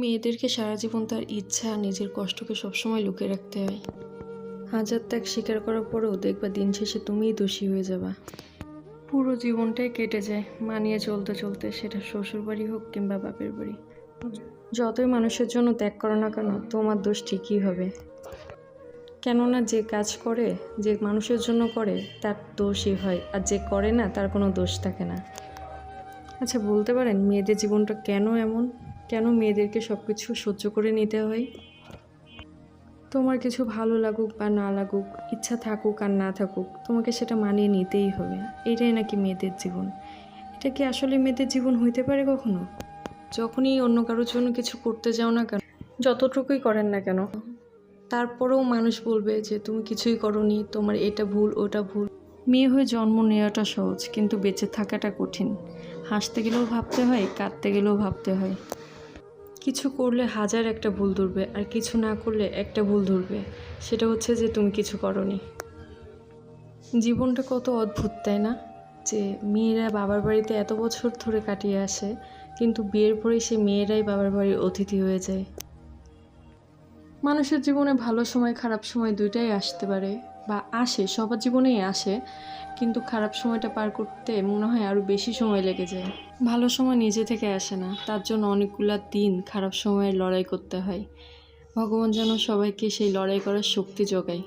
মেয়েদেরকে সারা জীবন তার ইচ্ছা আর নিজের কষ্টকে সবসময় লুকিয়ে রাখতে হয়। হাজার ত্যাগ স্বীকার করার পরেও দেখবা দিন শেষে তুমিই দোষী হয়ে যাবা। পুরো জীবনটাই কেটে যায়, মানিয়ে চলতে চলতে, সেটা শ্বশুর বাড়ি হোক কিংবা বাপের বাড়ি। যতই মানুষের জন্য ত্যাগ করো না কেন, তোমার দোষ ঠিকই হবে। কেননা যে কাজ করে, যে মানুষের জন্য করে, তার দোষই হয়, আর যে করে না, তার কোনো দোষ থাকে না। আচ্ছা বলতে পারেন মেয়েদের জীবনটা কেন এমন? কেন মেয়েদেরকে সব কিছু সহ্য করে নিতে হয়? তোমার কিছু ভালো লাগুক বা না লাগুক, ইচ্ছা থাকুক আর না থাকুক, তোমাকে সেটা মানিয়ে নিতেই হবে। এটাই নাকি মেয়েদের জীবন। এটা কি আসলে মেয়েদের জীবন হইতে পারে কখনো? যখনই অন্য কারোর জন্য কিছু করতে যাও না কেন, যতটুকুই করেন না কেন, তারপরেও মানুষ বলবে যে, তুমি কিছুই করনি, তোমার এটা ভুল, ওটা ভুল। মেয়ে হয়ে জন্ম নেওয়াটা সহজ, কিন্তু বেঁচে থাকাটা কঠিন। হাসতে গেলেও ভাবতে হয়, কাঁদতে গেলেও ভাবতে হয়। কিছু করলে হাজার একটা ভুল ধরবে আর কিছু না করলে একটা ভুল ধরবে। সেটা হচ্ছে যে তুমি কিছু করনি। জীবনটা কত অদ্ভুত, তাই না? যে মেয়েরা বাবার বাড়িতে এত বছর ধরে কাটিয়ে আসে, কিন্তু বিয়ের পরে সে মেয়েরাই বাবার বাড়ির অতিথি হয়ে যায়। মানুষের জীবনে ভালো সময়, খারাপ সময় দুইটাই আসতে পারে। বা আসে, সবার জীবনেই আসে, কিন্তু খারাপ সময়টা পার করতে মনে হয় আরও বেশি সময় লেগে যায়। ভালো সময় নিজে থেকে আসে না, তার জন্য অনেকগুলো দিন খারাপ সময়ে লড়াই করতে হয়। ভগবান যেন সবাইকে সেই লড়াই করার শক্তি যোগায়।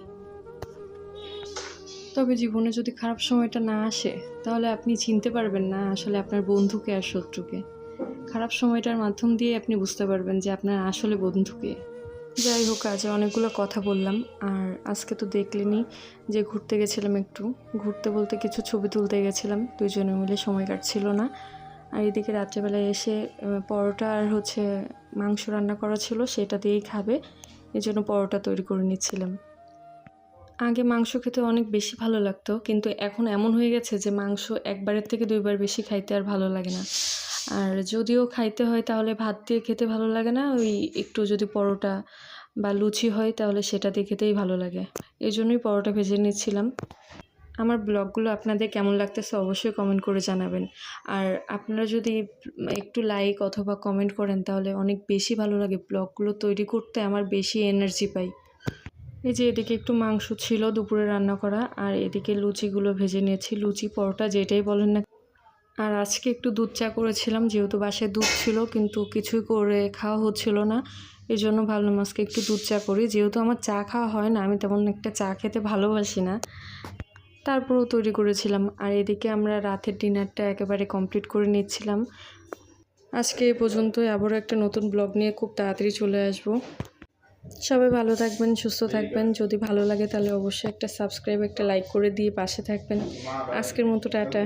তবে জীবনে যদি খারাপ সময়টা না আসে, তাহলে আপনি চিনতে পারবেন না আসলে আপনার বন্ধুকে আর শত্রুকে। খারাপ সময়টার মাধ্যম দিয়ে আপনি বুঝতে পারবেন যে আপনার আসলে বন্ধুকে যাই হোক, আজ অনেকগুলো কথা বললাম, আর আজকে তো দেখলেনি যে ঘুরতে গেছিলাম একটু। ঘুরতে বলতে কিছু ছবি তুলতে গেছিলাম দুজনে মিলে সময় কাটছিল না। আর এদিকে রাত্রেবেলায় এসে পরোটা আর হচ্ছে মাংস রান্না করা ছিল, সেটা দিয়েই খাবে। এই জন্য পরোটা তৈরি করে নিচ্ছিলাম। আগে মাংস খেতে অনেক বেশি ভালো লাগতো, কিন্তু এখন এমন হয়ে গেছে যে মাংস একবারের থেকে দুইবার বেশি খাইতে আর ভালো লাগে না। আর যদিও খাইতে হয়, তাহলে ভাত দিয়ে খেতে ভালো লাগে না। ওই একটু যদি পরোটা বা লুচি হয়, তাহলে সেটা দিয়ে খেতেই ভালো লাগে। এই জন্যই পরোটা ভেজে নিচ্ছিলাম। আমার ব্লগগুলো আপনাদের কেমন লাগতেছে অবশ্যই কমেন্ট করে জানাবেন। আর আপনারা যদি একটু লাইক অথবা কমেন্ট করেন, তাহলে অনেক বেশি ভালো লাগে ব্লগগুলো তৈরি করতে। আমার বেশি এনার্জি পাই। এই যে এদিকে একটু মাংস ছিল দুপুরে রান্না করা, আর এদিকে লুচিগুলো ভেজে নিয়েছি। লুচি, পরোটা যেটাই বলেন না আর আজকে একটু দুধ চা করেছিলাম, যেহেতু বাসায় দুধ ছিল, কিন্তু কিছুই করে খাওয়া হচ্ছিল না। এই জন্য ভাবলাম আজকে একটু দুধ চা করি। যেহেতু আমার চা খাওয়া হয় না, আমি তেমন একটা চা খেতে ভালোবাসি না। তারপরেও তৈরি করেছিলাম। আর এদিকে আমরা রাতের ডিনারটা একেবারে কমপ্লিট করে নিচ্ছিলাম। আজকে এ পর্যন্তই। আবারও একটা নতুন ব্লগ নিয়ে খুব তাড়াতাড়ি চলে আসব। সবাই ভালো থাকবেন, সুস্থ থাকবেন। যদি ভালো লাগে তাহলে অবশ্যই একটা সাবস্ক্রাইব, একটা লাইক করে দিয়ে পাশে থাকবেন। আজকের মতো টাটা।